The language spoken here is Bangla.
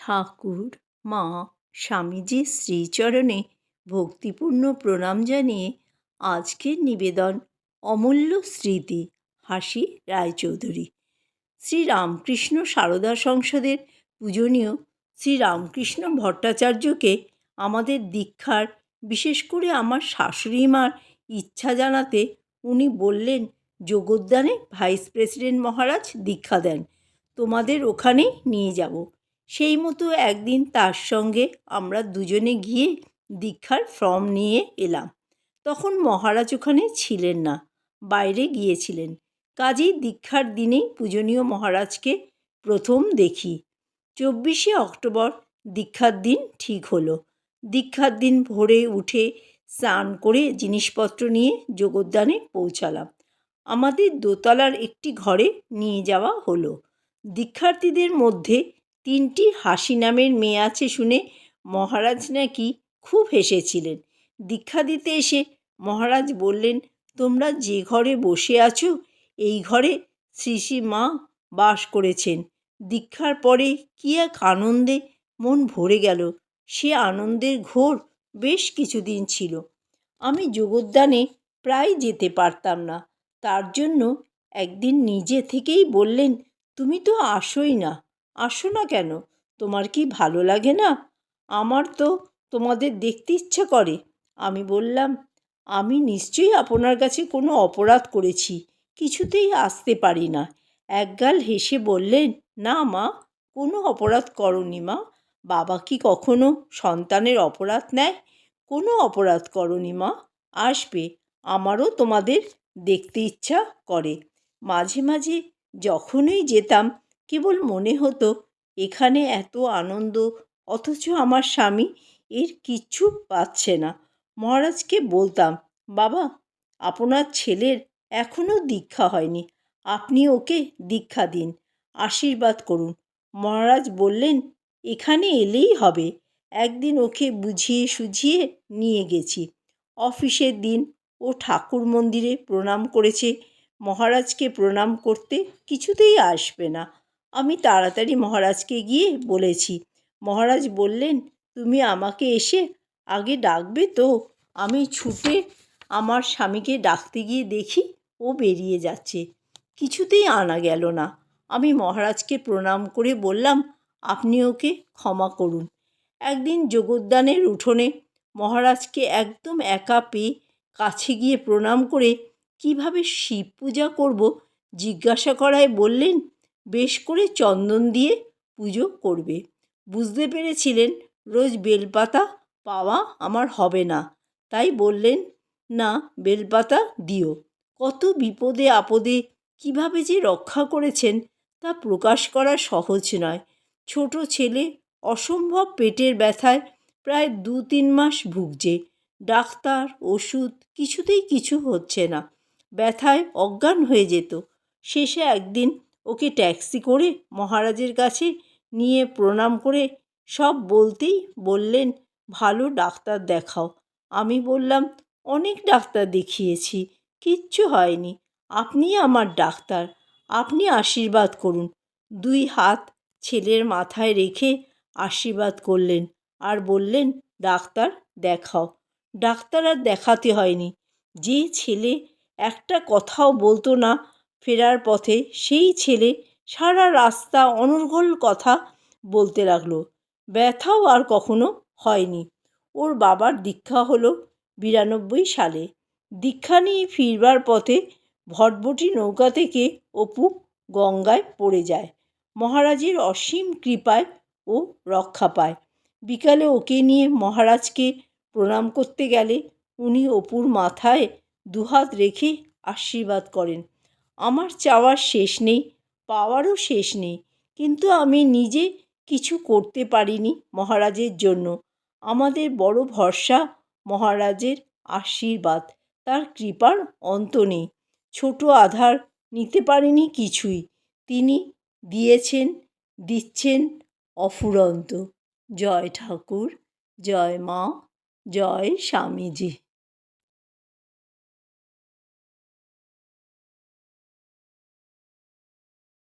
ঠাকুর, মা স্বামীজির শ্রীচরণে ভক্তিপূর্ণ প্রণাম জানিয়ে আজকের নিবেদন অমূল্য স্মৃতি, হাসি রায়চৌধুরী। শ্রীরামকৃষ্ণ সারদা সংসদের পূজনীয় শ্রীরামকৃষ্ণ ভট্টাচার্যকে আমাদের দীক্ষার, বিশেষ করে আমার শাশুড়ি মার ইচ্ছা জানাতে উনি বললেন যোগদানে ভাইস প্রেসিডেন্ট মহারাজ দীক্ষা দেন, তোমাদের ওখানেই নিয়ে যাব। সেই মতো একদিন তার সঙ্গে আমরা দুজনে গিয়ে দীক্ষার ফর্ম নিয়ে এলাম। তখন মহারাজ ওখানে ছিলেন না, বাইরে গিয়েছিলেন। কাজেই দীক্ষার দিনেই পূজনীয় মহারাজকে প্রথম দেখি। চব্বিশে অক্টোবর দীক্ষার দিন ঠিক হলো। দীক্ষার দিন ভোরে উঠে স্নান করে জিনিসপত্র নিয়ে যোগদানে পৌঁছালাম। আমাদের দোতলার একটি ঘরে নিয়ে যাওয়া হলো। দীক্ষার্থীদের মধ্যে তিনটি হাসি নামের মেয়ে আছে শুনে মহারাজ নাকি খুব হেসেছিলেন। দীক্ষা দিতে এসে মহারাজ বললেন, তোমরা যে ঘরে বসে আছো, এই ঘরে শ্রী শ্রী মা বাস করেছেন। দীক্ষার পরে কী এক আনন্দে মন ভরে গেল। সে আনন্দের ঘোর বেশ কিছুদিন ছিল। আমি যোগদানে প্রায় যেতে পারতাম না। তার জন্য একদিন নিজে থেকেই বললেন, তুমি তো আসোই না। আসো না কেন? তোমার কি ভালো লাগে না? আমার তো তোমাদের দেখতে ইচ্ছা করে। আমি বললাম, আমি নিশ্চয়ই আপনার কাছে কোনো অপরাধ করেছি, কিছুতেই আসতে পারি না। একগাল হেসে বললেন, না মা, কোনো অপরাধ করনি মা। বাবা কি কখনো সন্তানের অপরাধ নেয়? কোনো অপরাধ করনি মা। আসবে, আমারও তোমাদের দেখতে ইচ্ছা করে। মাঝে মাঝে যখনই যেতাম কেবল মনে হতো, এখানে এত আনন্দ, অথচ আমার স্বামী এর কিচ্ছু পাচ্ছে না। মহারাজকে বলতাম, বাবা, আপনার ছেলের এখনও দীক্ষা হয়নি, আপনি ওকে দীক্ষা দিন, আশীর্বাদ করুন। মহারাজ বললেন, এখানে এলেই হবে, একদিন ওকে বুঝিয়ে সুঝিয়ে নিয়ে গেছি। অফিসের দিন ও ঠাকুর মন্দিরে প্রণাম করেছে, মহারাজকে প্রণাম করতে কিছুতেই আসবে না। আমি তাড়াতাড়ি মহারাজকে গিয়ে বলেছি। মহারাজ বললেন, তুমি আমাকে এসে আগে ডাকবে তো? আমি ছুটে আমার স্বামীকে ডাকতে গিয়ে দেখি, ও বেরিয়ে যাচ্ছে। কিছুতেই আনা গেল না। আমি মহারাজকে প্রণাম করে বললাম, আপনি ওকে ক্ষমা করুন। একদিন যোগদানের উঠোনে মহারাজকে একদম একা পেয়ে কাছে গিয়ে প্রণাম করে, কীভাবে শিব পূজা করব? জিজ্ঞাসা করায় বললেন বেশ করে চন্দন দিয়ে পুজো করবে। বুঝতে পেরেছিলেন, রোজ বেলপাতা পাওয়া আমার হবে না। তাই বললেন, না, বেলপাতা দিও। কত বিপদে আপদে কীভাবে যে রক্ষা করেছেন তা প্রকাশ করা সহজ নয়। ছোট ছেলে অসম্ভব পেটের ব্যথায় প্রায় দু তিন মাস ভুগছে। ডাক্তার, ওষুধ কিছুতেই কিছু হচ্ছে না। ব্যথায় অজ্ঞান হয়ে যেত। শেষে একদিন ওকে ট্যাক্সি করে মহারাজের কাছে নিয়ে প্রণাম করে সব বলতেই বললেন, ভালো ডাক্তার দেখাও। আমি বললাম, অনেক ডাক্তার দেখিয়েছি, কিচ্ছু হয়নি। আপনি আমার ডাক্তার, আপনি আশীর্বাদ করুন। দুই হাত ছেলের মাথায় রেখে আশীর্বাদ করলেন আর বললেন, ডাক্তার দেখাও। ডাক্তার আর দেখাতে হয়নি। যে ছেলে একটা কথাও বলতো না ফেরার পথে সেই ছেলে সারা রাস্তা অনর্গল কথা বলতে লাগল। ব্যথাও আর কখনো হয়নি। ওর বাবার দীক্ষা হলো বিরানব্বই সালে। দীক্ষা নিয়ে ফিরবার পথে ভটভটি নৌকা থেকে অপু গঙ্গায় পড়ে যায়। মহারাজের অসীম কৃপায় ও রক্ষা পায়। বিকালে ওকে নিয়ে মহারাজকে প্রণাম করতে গেলে উনি অপুর মাথায় দুহাত রেখে আশীর্বাদ করেন। আমার চাওয়ার শেষ নেই, পাওয়ারও শেষ নেই, কিন্তু আমি নিজে কিছু করতে পারিনি মহারাজের জন্য। আমাদের বড় ভরসা, মহারাজের আশীর্বাদ, তার কৃপার অন্ত নেই। ছোট আধার নিতে পারিনি কিছুই। তিনি দিয়েছেন, দিচ্ছেন অফুরন্ত। জয় ঠাকুর, জয় মা, জয় স্বামীজি।